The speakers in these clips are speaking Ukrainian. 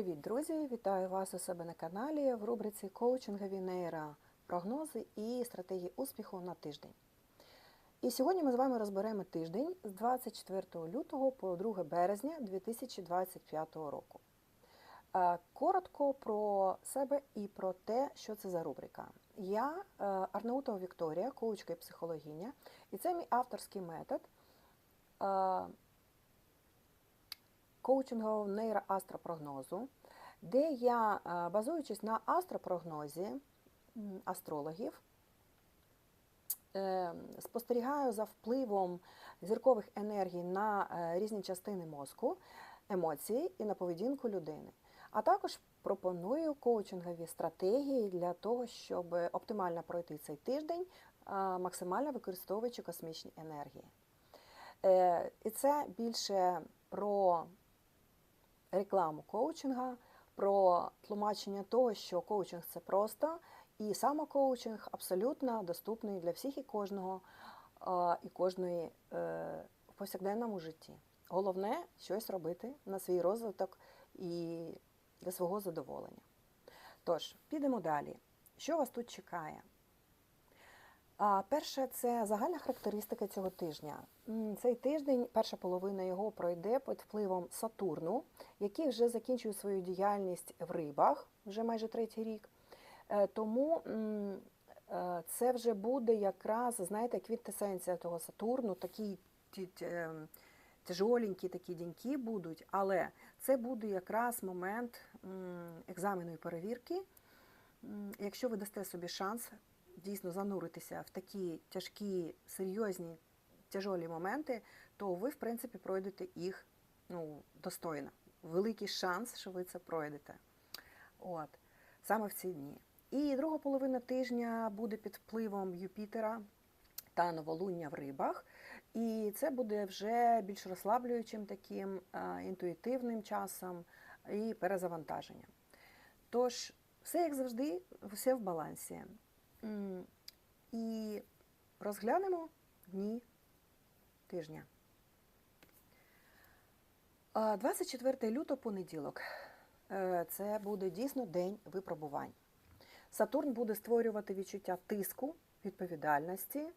Привіт, друзі! Вітаю вас у себе на каналі в рубриці Коучингові нейра прогнози і стратегії успіху на тиждень. І сьогодні ми з вами розберемо тиждень з 24 лютого по 2 березня 2025 року. Е, Коротко про себе і про те, що це за рубрика. Я е, Арнаутова Вікторія, коучка і психологиня, і це мій авторський метод е, коучингового нейроастропрогнозу, де я, е, базуючись на астропрогнозі астрологів, е, спостерігаю за впливом зіркових енергій на е, різні частини мозку, емоції і на поведінку людини. А також пропоную коучингові стратегії для того, щоб оптимально пройти цей тиждень, максимально використовуючи космічні енергії. І це більше про рекламу коучинга, про тлумачення того, що коучинг це просто, і самокоучинг абсолютно доступний для всіх і кожного і кожної е, в повсякденному житті. Головне щось робити на свій розвиток і для свого задоволення. Тож, підемо далі. Що вас тут чекає? А, Перше, це загальна характеристика цього тижня. Цей тиждень, перша половина його пройде під впливом Сатурну, який вже закінчує свою діяльність в рибах, вже майже третій рік. Е, Тому е, це вже буде якраз, знаєте, квінтесенція того Сатурну, такі ем, тяжоленькі такі діньки будуть, але це буде якраз момент екзамену і перевірки. Якщо ви дасте собі шанс дійсно зануритися в такі тяжкі, серйозні, тяжолі моменти, то ви, в принципі, пройдете їх ну, достойно. Великий шанс, що ви це пройдете. От. Саме в ці дні. І друга половина тижня буде під впливом Юпітера та новолуння в рибах. І це буде вже більш розслаблюючим таким е, інтуїтивним часом і перезавантаженням. Тож, все як завжди, все в балансі. І розглянемо дні тижня. 24 лютого понеділок. Е, Це буде дійсно день випробувань. Сатурн буде створювати відчуття тиску, відповідальності,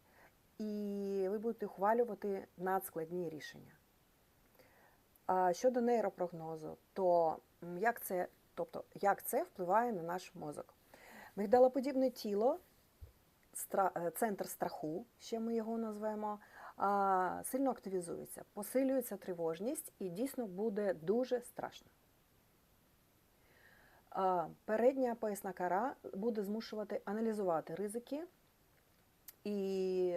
і ви будете ухвалювати надскладні рішення. Щодо нейропрогнозу, то як це, тобто, як це впливає на наш мозок? Мигдалоподібне тіло, центр страху, ще ми його назвемо, сильно активізується, посилюється тривожність і дійсно буде дуже страшно. Передня поясна кара буде змушувати аналізувати ризики, і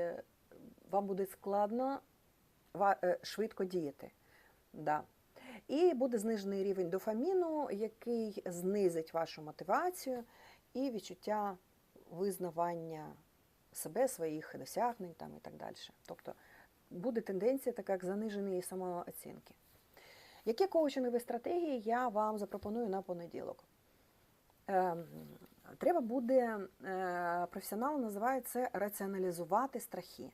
вам буде складно е, швидко діяти. Да. І буде знижений рівень дофаміну, який знизить вашу мотивацію і відчуття визнавання себе, своїх досягнень там, і так далі. Тобто буде тенденція така як заниженої самооцінки. Які коучингові стратегії я вам запропоную на понеділок? Ем, Треба буде, е, професіонал називає це раціоналізувати страхи.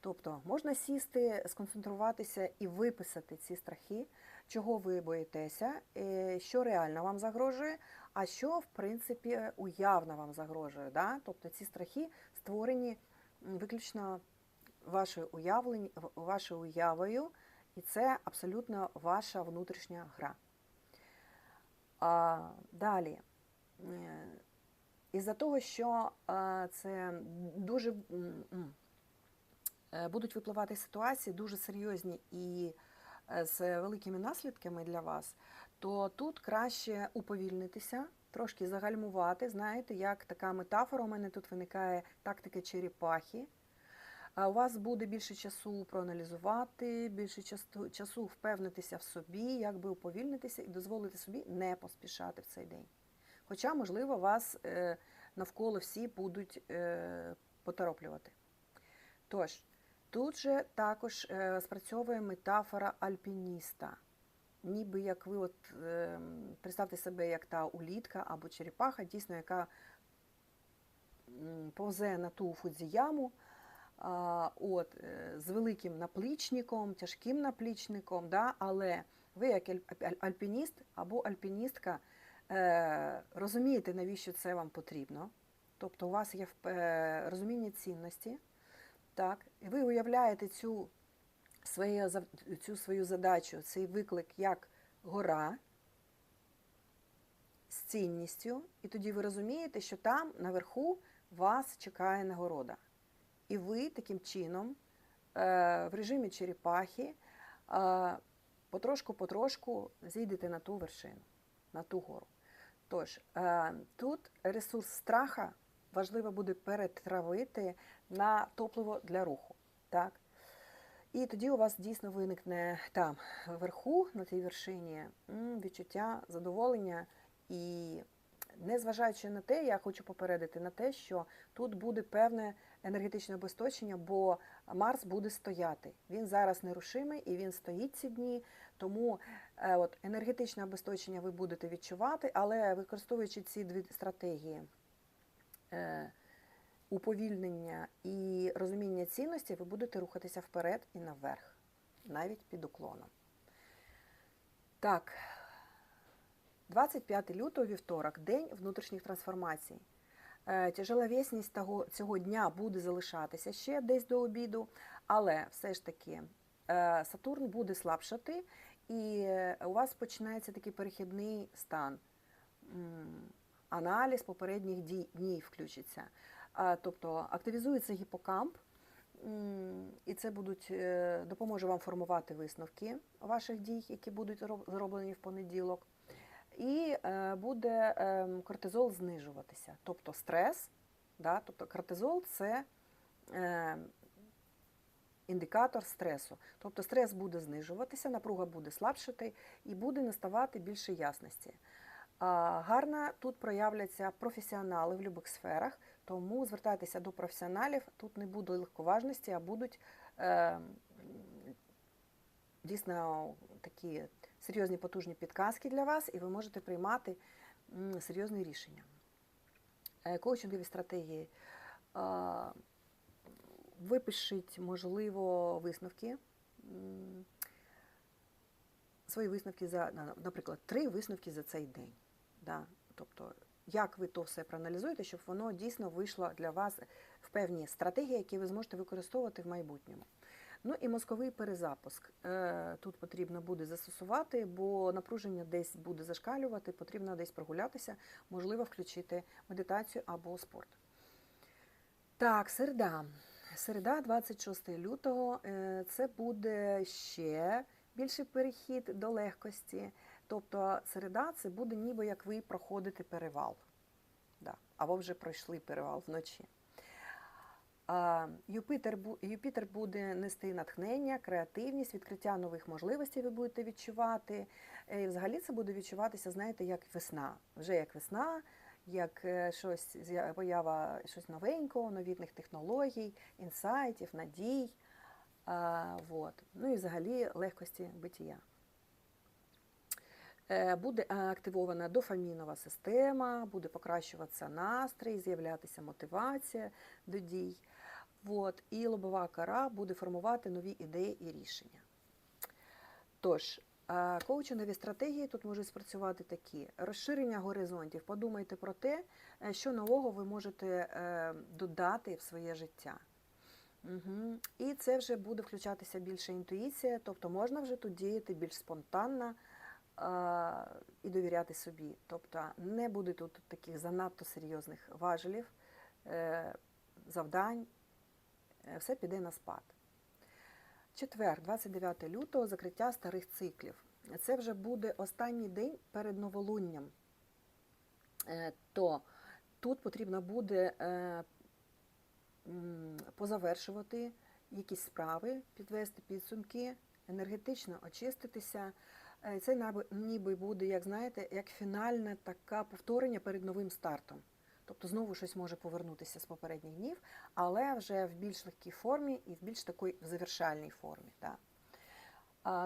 Тобто можна сісти, сконцентруватися і виписати ці страхи, чого ви боїтеся, е, що реально вам загрожує, а що, в принципі, уявно вам загрожує. Да? Тобто ці страхи створені виключно вашою уявлень, вашою уявою, і це абсолютно ваша внутрішня гра. А, далі. Е, Із-за того, що е, це дуже е, будуть випливати ситуації дуже серйозні і з великими наслідками для вас, то тут краще уповільнитися, трошки загальмувати. Знаєте, як така метафора у мене тут виникає тактика черепахи. У вас буде більше часу проаналізувати, більше часу, впевнитися в собі, як би уповільнитися і дозволити собі не поспішати в цей день. Хоча, можливо, вас е, навколо всі будуть е, потороплювати. Тож, тут же також е, спрацьовує метафора альпініста. Ніби як ви от, е, представте себе як та улітка або черепаха, дійсно, яка повзе на ту фудзіяму, а, от, е, з великим наплічником, тяжким наплічником, да, але Ви, як аль- аль- альпініст або альпіністка, е, розумієте, навіщо це вам потрібно. Тобто у вас є е, розуміння цінності, так, і ви уявляєте цю, своє, цю свою задачу, цей виклик як гора з цінністю, і тоді ви розумієте, що там наверху вас чекає нагорода. І ви таким чином е, в режимі черепахи е, потрошку-потрошку зійдете на ту вершину, на ту гору. Тож, е, тут ресурс страха важливо буде перетравити на топливо для руху. Так? І тоді у вас дійсно виникне там вверху, на цій вершині, відчуття задоволення. І незважаючи на те, я хочу попередити на те, що тут буде певне енергетичне обесточення, бо Марс буде стояти. Він зараз нерушимий і він стоїть ці дні. Тому е, от, енергетичне обесточення ви будете відчувати, але використовуючи ці дві стратегії е, уповільнення і розуміння цінності, ви будете рухатися вперед і наверх, навіть під уклоном. Так, 25 лютого, вівторок, день внутрішніх трансформацій. Е, Тяжеловісність того, цього дня буде залишатися ще десь до обіду, але все ж таки е, Сатурн буде слабшати, і е, у вас починається такий перехідний стан. Аналіз попередніх дій, включиться. Тобто активізується гіпокамп, і це будуть, е, допоможе вам формувати висновки ваших дій, які будуть зроблені в понеділок. І е, буде е, кортизол знижуватися. Тобто стрес, да, тобто кортизол це е, індикатор стресу. Тобто стрес буде знижуватися, напруга буде слабшати і буде наставати більше ясності. Гарно тут проявляться професіонали в будь-яких сферах, тому звертайтеся до професіоналів. Тут не буде легковажності, а будуть е, дійсно такі серйозні потужні підказки для вас, і ви можете приймати серйозні рішення. Е, Коучингові стратегії. Випишіть, можливо, висновки. Свої висновки за, наприклад, три висновки за цей день. Да? Тобто, як ви то все проаналізуєте, щоб воно дійсно вийшло для вас в певні стратегії, які ви зможете використовувати в майбутньому. Ну і мозковий перезапуск. Е, Тут потрібно буде застосувати, бо напруження десь буде зашкалювати, потрібно десь прогулятися, можливо, включити медитацію або спорт. Так, середа. Середа, 26 лютого, е, це буде ще більший перехід до легкості. Тобто середа це буде ніби як ви проходите перевал. Да. Або вже пройшли перевал вночі. А, Юпітер, Юпітер буде нести натхнення, креативність, відкриття нових можливостей ви будете відчувати. Е, І взагалі це буде відчуватися, знаєте, як весна. Вже як весна, як е, щось поява щось новенького, новітних технологій, інсайтів, надій. А, вот. Ну і взагалі легкості битія. Е, Буде активована дофамінова система, буде покращуватися настрій, з'являтися мотивація до дій. От. І лобова кора буде формувати нові ідеї і рішення. Тож, е, коучингові стратегії тут можуть спрацювати такі: розширення горизонтів. Подумайте про те, е, що нового ви можете додати в своє життя. Угу. І це вже буде включатися більше інтуїція, тобто можна вже тут діяти більш спонтанно і довіряти собі. Тобто не буде тут таких занадто серйозних важелів, е, завдань, Е, все піде на спад. Четвер, 29 лютого, закриття старих циклів. Це вже буде останній день перед новолунням. Е, То тут потрібно буде е, позавершувати якісь справи, підвести підсумки, енергетично очиститися. Е, Це ніби буде, як знаєте, як фінальне таке повторення перед новим стартом. Тобто знову щось може повернутися з попередніх днів, але вже в більш легкій формі і в більш такій завершальній формі. Да.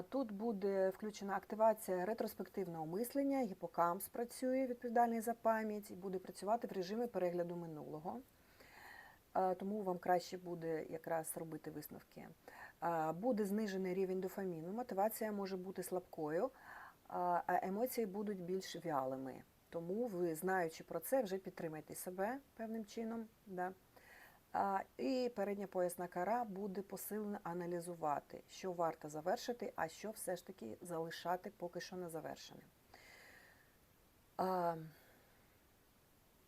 Тут буде включена активація ретроспективного мислення, гіпокамп спрацює, відповідальний за пам'ять, і буде працювати в режимі перегляду минулого. Тому вам краще буде якраз робити висновки. Буде знижений рівень дофаміну, мотивація може бути слабкою, а емоції будуть більш вялими. Тому ви, знаючи про це, вже підтримайте себе певним чином. Да? А, І передня поясна кара буде посилено аналізувати, що варто завершити, а що все ж таки залишати поки що не завершеним. А,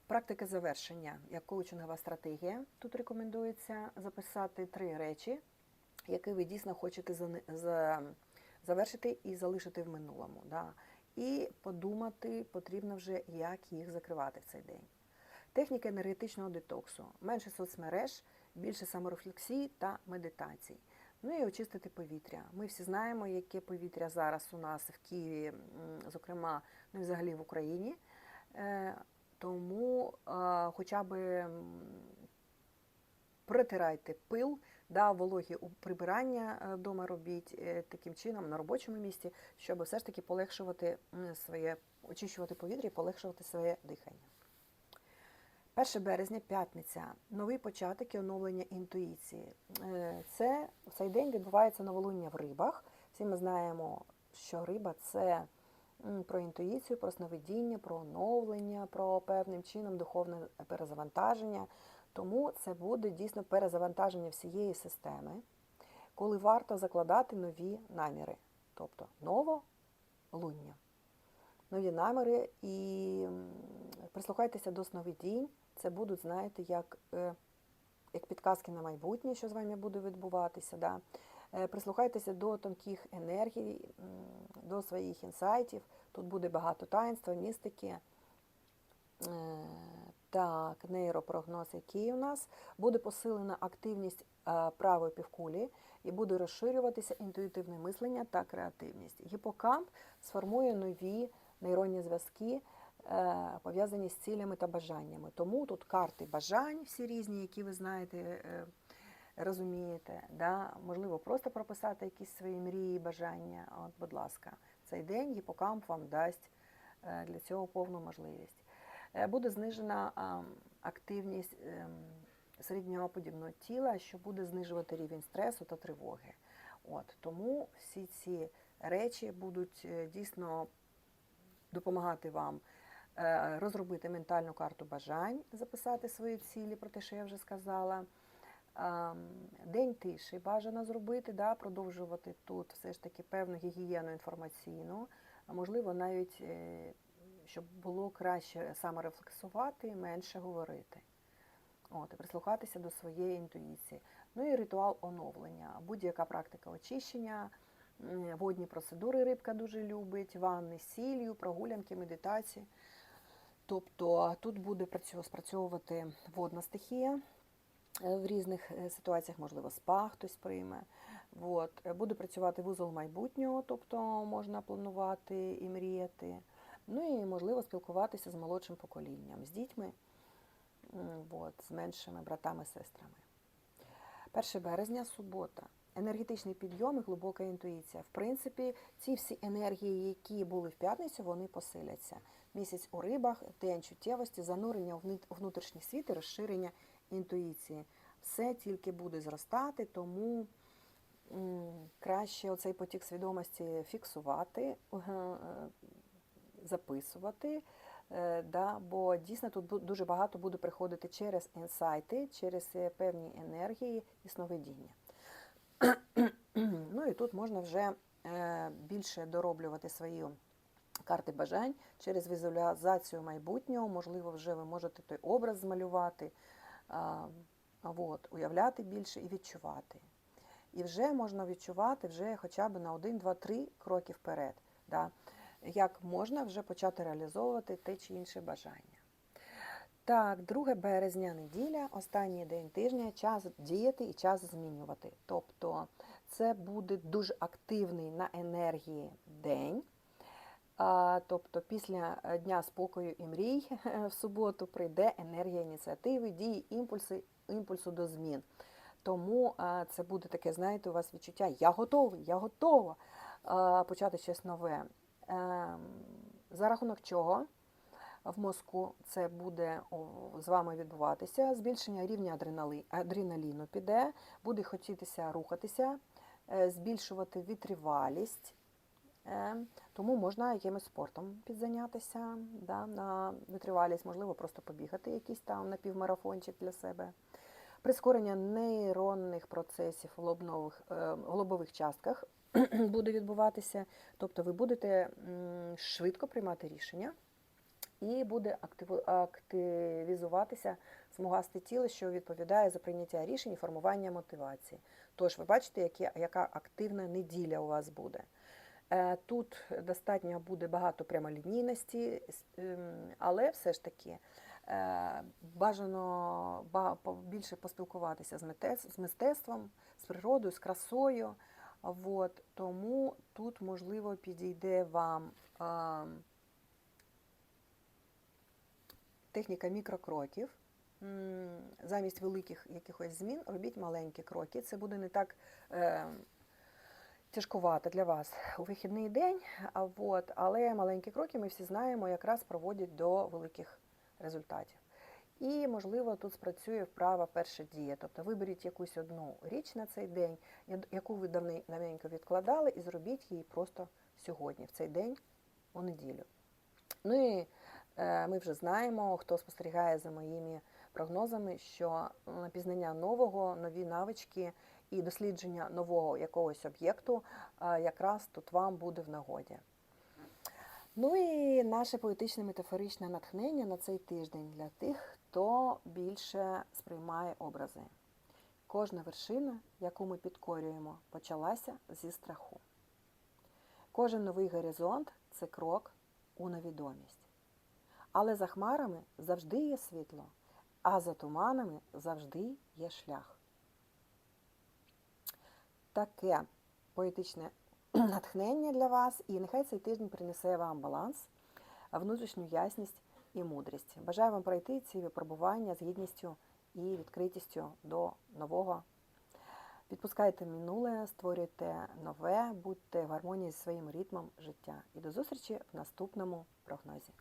Практика завершення як коучингова стратегія. Тут рекомендується записати три речі, які ви дійсно хочете завершити і залишити в минулому. Да? І подумати потрібно вже, як їх закривати в цей день. Техніка енергетичного детоксу, менше соцмереж, більше саморефлексії та медитацій. Ну і очистити повітря. Ми всі знаємо, яке повітря зараз у нас в Києві, зокрема, ну і взагалі в Україні. Е, Тому е, хоча б протирайте пил, да, вологі прибирання е, вдома робіть е, таким чином на робочому місці, щоб все ж таки полегшувати своє, очищувати повітря і полегшувати своє дихання. 1 березня, п'ятниця, новий початок і оновлення інтуїції. Е, Це в цей день відбувається новолуння в рибах. Всі ми знаємо, що риба це про інтуїцію, про сновидіння, про оновлення, про певним чином духовне перезавантаження. Тому це буде дійсно перезавантаження всієї системи, коли варто закладати нові наміри, тобто новолуння. Нові наміри і прислухайтеся до сновидінь. Це будуть, знаєте, як, е, як підказки на майбутнє, що з вами буде відбуватися. Да? Е, Прислухайтеся до тонких енергій, до своїх інсайтів. Тут буде багато таїнства, містики. Так, нейропрогноз, який у нас буде посилена активність е, правої півкулі і буде розширюватися інтуїтивне мислення та креативність. Гіпокамп сформує нові нейронні зв'язки, е, пов'язані з цілями та бажаннями. Тому тут карти бажань, всі різні, які ви знаєте, е, розумієте. Да? Можливо, просто прописати якісь свої мрії, бажання. От, будь ласка, цей день гіпокамп вам дасть для цього повну можливість. Е, Буде знижена активність ем, середньоподібного тіла, що буде знижувати рівень стресу та тривоги. От, тому всі ці речі будуть е, дійсно допомагати вам е, розробити ментальну карту бажань, записати свої цілі, про те, що я вже сказала. День тиші бажано зробити, да, продовжувати тут все ж таки певну гігієну інформаційну, можливо, навіть щоб було краще саморефлексувати, менше говорити. От, і прислухатися до своєї інтуїції. Ну і ритуал оновлення, будь-яка практика очищення, водні процедури рибка дуже любить, ванни з сіллю, прогулянки, медитації. Тобто тут буде спрацьовувати водна стихія е, в різних е, ситуаціях, можливо, спа хтось прийме. От. Е, Буде працювати вузол майбутнього, тобто можна планувати і мріяти. Ну і можливо спілкуватися з молодшим поколінням, з дітьми, от, з меншими братами, сестрами. 1 березня, субота. Енергетичний підйом і глибока інтуїція. В принципі, ці всі енергії, які були в п'ятницю, вони посиляться. Місяць у рибах, день чуттєвості, занурення у внутрішній світ і розширення інтуїції. Все тільки буде зростати, тому краще оцей потік свідомості фіксувати, е, записувати. Е, Да, бо дійсно тут дуже багато буде приходити через інсайти, через е, певні енергії і сновидіння. ну і тут можна вже е, більше дороблювати свої карти бажань через візуалізацію майбутнього. Можливо, вже ви можете той образ змалювати, от, уявляти більше і відчувати. І вже можна відчувати вже хоча б на 1, 2, 3 кроки вперед. Да? Як можна вже почати реалізовувати те чи інше бажання. Так, 2 березня неділя, останній день тижня, час діяти і час змінювати. Тобто це буде дуже активний на енергії день. Тобто після е, дня спокою і мрій в суботу прийде енергія ініціативи, дії, імпульси, імпульсу до змін. Тому це буде таке, знаєте, у вас відчуття Я готовий, я готова почати щось нове. Ем, За рахунок чого в мозку це буде з вами відбуватися? Збільшення рівня адреналіну піде, буде хотітися рухатися, е, збільшувати витривалість. Е, Тому можна якимось спортом підзайнятися да, на витривалість, можливо, просто побігати якийсь там напівмарафончик для себе. Прискорення нейронних процесів в лобнових, е, в лобових частках буде відбуватися. Тобто ви будете швидко приймати рішення і буде активізуватися смугасте тіло, що відповідає за прийняття рішень і формування мотивації. Тож ви бачите, які, яка активна неділя у вас буде. Е, Тут достатньо буде багато прямолінійності, ем, але все ж таки бажано ба- по- більше поспілкуватися з мистецтвом, з природою, з красою. От, тому тут, можливо, підійде вам ем, техніка мікрокроків. Замість великих якихось змін робіть маленькі кроки. Це буде не так е, тяжкувато для вас у вихідний день, а от, але маленькі кроки ми всі знаємо, якраз проводять до великих результатів. І, можливо, тут спрацює вправа перша дія. Тобто виберіть якусь одну річ на цей день, яку ви давненько відкладали, і зробіть її просто сьогодні, в цей день, у неділю. Ну і е, ми вже знаємо, хто спостерігає за моїми прогнозами, що пізнання нового, нові навички і дослідження нового якогось об'єкту е, якраз тут вам буде в нагоді. Ну і наше поетичне метафоричне натхнення на цей тиждень для тих, хто більше сприймає образи. Кожна вершина, яку ми підкорюємо, почалася зі страху. Кожен новий горизонт це крок у невідомість. Але за хмарами завжди є світло, а за туманами завжди є шлях. Таке поетичне натхнення для вас, і нехай цей тиждень принесе вам баланс, внутрішню ясність і мудрість. Бажаю вам пройти ці випробування з гідністю і відкритістю до нового. Відпускайте минуле, створюйте нове, будьте в гармонії зі своїм ритмом життя. І до зустрічі в наступному прогнозі.